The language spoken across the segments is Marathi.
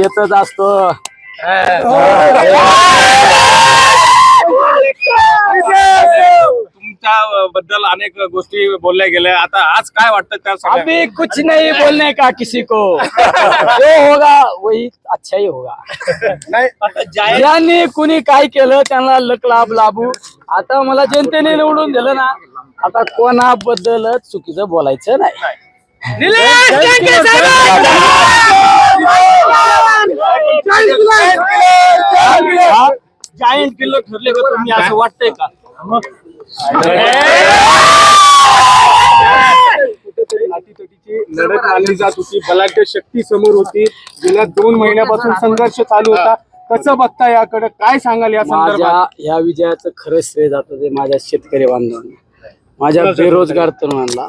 येतच असतो. तुमच्या बद्दल अनेक गोष्टी बोलल्या गेल्या. आता आज काय वाटतं त्या सगळ्या? अभी कुछ नहीं बोलने का किसी को। जो होगा वही अच्छा ही होगा। ज्यांनी कुणी काय केलं त्यांना लक लाभ लाभू. आता मला जनतेने निवडून दिलं ना आता कोणाबद्दल चुकीचं बोलायचं नाही. जायंट किल्लो ठरले का तुम्ही? असं वाटतंय का? लढत मानली जात होती. बलाढ्य शक्ती समोर होती. गेल्या दोन महिन्यापासून संघर्ष चालू होता. कसं बघता याकडे? काय सांगाल या माझ्या संदर्भात? या विजयाचं खरंच श्रेय जातं ते माझ्या शेतकरी बांधवांना. माझ्या बेरोजगार तरुणांना.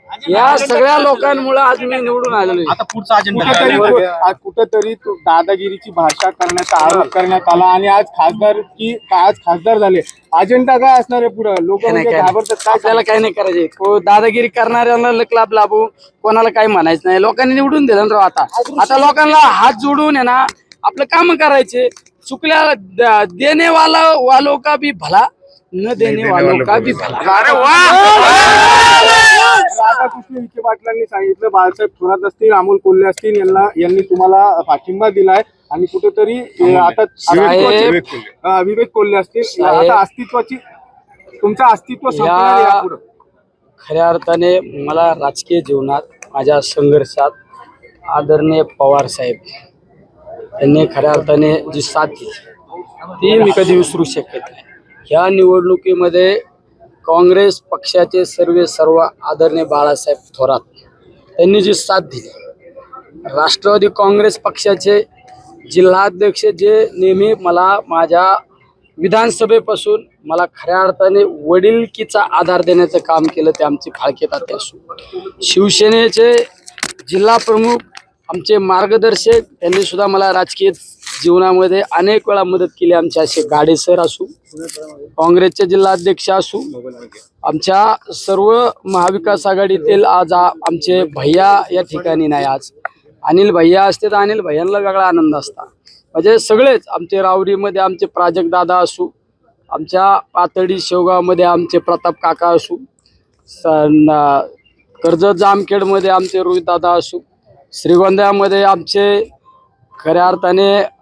या सगळ्या लोकांमुळे आज मी निवडून आलेलो आहे. आता पुढचा अजेंडा कुठेतरी आज कुठेतरी तो दादागिरीची भाषा करण्याचा आरोप करण्यात आला आणि आज खासदार की आज खासदार झाले अजेंडा काय असणार आहे पुढे लोक काय नाही, म्हणजे काय नाही. घाबरतात काय आपल्याला काही नाही करायचे को दादागिरी करणाऱ्यांना लक लाभ लाभू कोणाला काही म्हणायचं नाही लोकांनी निवडून दिलं ना राव आता आता लोकांना हात जोडून आहे ना आपलं काम करायचे चुकल्या द- देने वाला वालों का भी भला न देने वालों का भी भला अरे राधाकृष्ण विखे पाटलांनी सांगितलं बाळासाहेब थोरात असतील अमोल कोल्हे असतील यांना यांनी तुम्हाला पाठिंबा दिलाय. आणि कुठेतरी हे आता साहेब- विवेक कोल्हे. असतील. साहेब- आता अस्तित्वाची तुमचं अस्तित्व संपणार आहे या- यापुढं. खऱ्या अर्थाने मला राजकीय जीवनात माझ्या संघर्षात आदरणीय पवार साहेब यांनी खऱ्या अर्थाने जी साथ दिली ती मी कधी विसरू शकत नाही. ह्या निवडणुकीमध्ये काँग्रेस पक्षाचे सर्व सर्व आदरणीय बाळासाहेब थोरात त्यांनी जी साथ दिली राष्ट्रवादी काँग्रेस पक्षाचे जिल्हाध्यक्ष जे नेहमी मला माझ्या विधानसभेपासून मला खऱ्या अर्थाने वडिलकीचा आधार देण्याचं काम केलं ते आमचे फाळके ताते असू. शिवसेनेचे जिल्हा प्रमुख आमचे मार्गदर्शक त्यांनी सुद्धा मला राजकीय जीवनामध्ये अनेक वेळा मदत केली आमचे असे गाडे सर असू काँग्रेसचे जिल्हाध्यक्ष असू आमच्या सर्व महाविकास आघाडीतील आज आमचे भैया या ठिकाणी नाही आज. अनिल भैया असते तर अनिल भैयांना वेगळा आनंद असता. म्हणजे सगळेच आमचे रावरीमध्ये आमचे प्राजक्त दादा असू आमच्या पातळी शेवगावमध्ये आमचे प्रताप काका असू स- कर्जत जामखेडमध्ये आमचे रोहित दादा असू श्रीगोंद्यामध्ये आमचे खऱ्या अर्थाने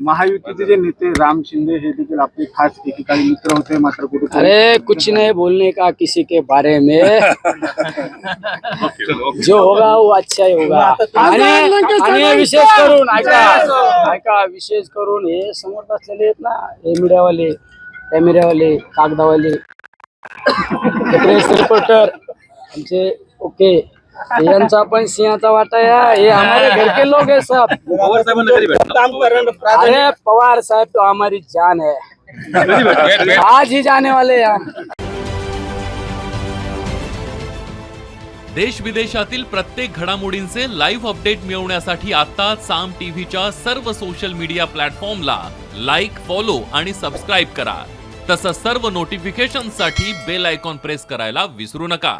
महायुतीचे जे नेते राम शिंदे हे देखील आपले खास एकेकाळी मित्र होते मात्र कुठेतरी अरे कुछ नहीं बोलने का किसी के बारे में? जो होगा वो अच्छा ही होगा। आणि आणि विशेष करून ऐका ऐका विशेष करून हे समोर बसलेले आहेत ना हे मीडियावाले कॅमेऱ्यावाले कागदावाले. रिपोर्टर आमचे ओके यांचा पण सिंहाचा वाटा है ये हमारे घर के लोग है सब. पवार साहेबांना कधी भेटणार अरे पवार साहब तो हमारी जान है. आज ही जाने वाले हैं हम. देश विदेशातील प्रत्येक घडामोडींचे लाईव्ह अपडेट मिळवण्यासाठी आता साम टीव्हीच्या सर्व सोशल मीडिया प्लॅटफॉर्मला लाईक फॉलो आणि सबस्क्राईब करा. तसंच सर्व नोटिफिकेशनसाठी बेल आयकॉन प्रेस करायला विसरू नका.